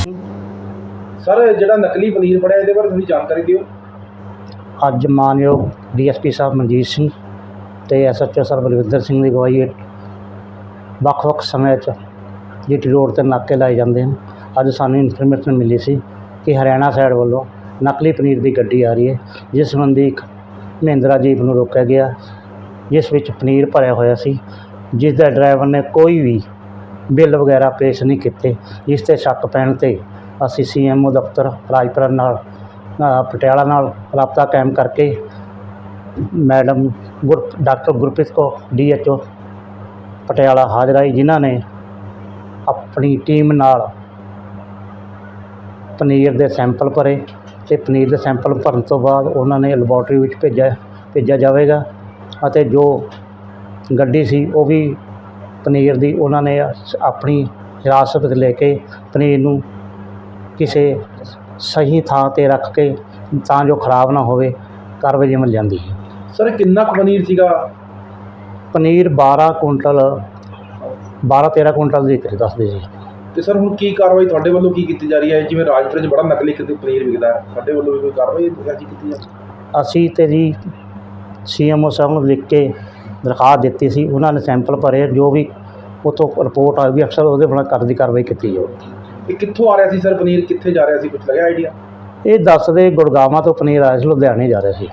Sir, ਜਿਹੜਾ ਨਕਲੀ ਪਨੀਰ ਫੜਿਆ, ਇਹਦੇ ਬਾਰੇ ਥੋੜੀ ਜਾਣਕਾਰੀ ਦਿਓ। ਅੱਜ ਮਾਨਯੋਗ ਡੀਐਸਪੀ ਸਾਹਿਬ ਮਨਜੀਤ ਸਿੰਘ ਤੇ ਐਸਐਚਓ ਸਰ ਬਲਵਿੰਦਰ ਸਿੰਘ ਦੀ ਅਗਵਾਈ ਹੇਠ ਵੱਖ-ਵੱਖ ਸਮੇਂ 'ਚ ਜੀਟੀ ਰੋਡ ਤੇ ਨਾਕੇ ਲਾਏ ਜਾਂਦੇ ਹਨ। ਅੱਜ ਸਾਨੂੰ ਇਨਫੋਰਮੇਸ਼ਨ ਮਿਲੀ ਸੀ ਕਿ ਹਰਿਆਣਾ ਸਾਈਡ ਵੱਲੋਂ ਨਕਲੀ ਪਨੀਰ ਦੀ ਗੱਡੀ ਆ ਰਹੀ ਹੈ, ਜਿਸ ਸੰਬੰਧੀ ਇੱਕ ਮਹਿੰਦਰਾ ਜੀਪ ਨੂੰ ਰੋਕਿਆ ਗਿਆ, ਜਿਸ ਵਿੱਚ ਪਨੀਰ ਭਰਿਆ ਹੋਇਆ ਸੀ, ਜਿਸ ਦਾ ਡਰਾਈਵਰ ਨੇ ਕੋਈ ਵੀ ਬਿੱਲ ਵਗੈਰਾ ਪੇਸ਼ ਨਹੀਂ ਕੀਤੇ। ਜਿਸ ਤੇ ਸ਼ੱਕ ਪੈਣ ਤੇ ਅਸੀਂ ਸੀਐਮਓ ਦਫ਼ਤਰ, ਰਾਜਪੁਰਾ ਨਾਲ ਪਟਿਆਲਾ ਨਾਲ ਰਾਬਤਾ ਕਾਇਮ ਕਰਕੇ ਮੈਡਮ ਗੁਰ, ਡਾਕਟਰ ਗੁਰਪ੍ਰੀਤ ਕੌਰ ਡੀਐਚਓ ਪਟਿਆਲਾ ਹਾਜ਼ਰ ਆਈ ਜਿਨ੍ਹਾਂ ਨੇ ਆਪਣੀ ਟੀਮ ਨਾਲ ਪਨੀਰ ਦੇ ਸੈਂਪਲ ਭਰੇ ਤੇ ਪਨੀਰ ਦੇ ਸੈਂਪਲ ਭਰਨ ਤੋਂ ਬਾਅਦ ਉਹਨਾਂ ਨੇ ਲੈਬੋਰਟਰੀ ਵਿੱਚ ਭੇਜਿਆ ਭੇਜਿਆ ਜਾਵੇਗਾ ਅਤੇ ਜੋ ਗੱਡੀ ਸੀ ਉਹ ਵੀ ਪਨੀਰ ਦੀ ਉਹਨਾਂ ਨੇ ਆਪਣੀ ਹਿਰਾਸਤ ਵਿੱਚ ਲੈ ਕੇ ਪਨੀਰ ਨੂੰ ਕਿਸੇ ਸਹੀ ਥਾਂ ਤੇ ਰੱਖ ਕੇ ਤਾਂ ਜੋ ਖਰਾਬ ਨਾ ਹੋਵੇ ਕਾਰਵਾਈ ਅਮਲ ਜਾਂਦੀ ਹੈ। ਸਰ ਕਿੰਨਾ ਕੁ ਪਨੀਰ ਸੀਗਾ? ਪਨੀਰ 12 ਕੁਇੰਟਲ 12 13 ਕੁਇੰਟਲ ਦੀ ਕਰੀ ਦੱਸਦੇ ਜੀ। ਤੇ ਸਰ ਹੁਣ ਕੀ ਕਾਰਵਾਈ ਤੁਹਾਡੇ ਵੱਲੋਂ ਕੀ ਕੀਤੀ ਜਾ ਰਹੀ ਹੈ? ਜਿਵੇਂ ਰਾਜਪੁਰੇ 'ਚ ਬੜਾ ਨਕਲੀ ਕਿਤੇ ਪਨੀਰ ਵਿਕਦਾ ਹੈ ਸਾਡੇ ਵੱਲੋਂ ਵੀ ਕੋਈ ਕਾਰਵਾਈ ਕੀਤੀ ਜਾ ਅਸੀਂ ਤੇ ਜੀ ਸੀਐਮਓ ਸਾਹਿਬ ਨੂੰ ਲਿਖ ਕੇ ਦਰਖਾਸਤ ਦਿੱਤੀ ਸੀ ਉਹਨਾਂ ਨੇ ਸੈਂਪਲ ਭਰੇ ਜੋ ਵੀ ਉਤੋਂ ਰਿਪੋਰਟ ਆਏਗੀ ਅਕਸਰ ਉਹਦੇ ਬਣਾ ਕਰ ਦੀ ਕਾਰਵਾਈ ਕੀਤੀ ਜਾਊਗੀ ਇਹ ਕਿੱਥੋਂ ਆ ਰਿਹਾ ਸੀ ਸਰ ਪਨੀਰ? ਕਿੱਥੇ ਜਾ ਰਿਹਾ ਸੀ? ਕੁਝ ਲੱਗਿਆ ਆਈਡੀਆ ਇਹ ਦੱਸਦੇ ਗੁੜਗਾਵਾਂ ਤੋਂ ਪਨੀਰ ਆਇਆ ਸੀ ਲੁਧਿਆਣੇ ਜਾ ਰਿਹਾ ਸੀ।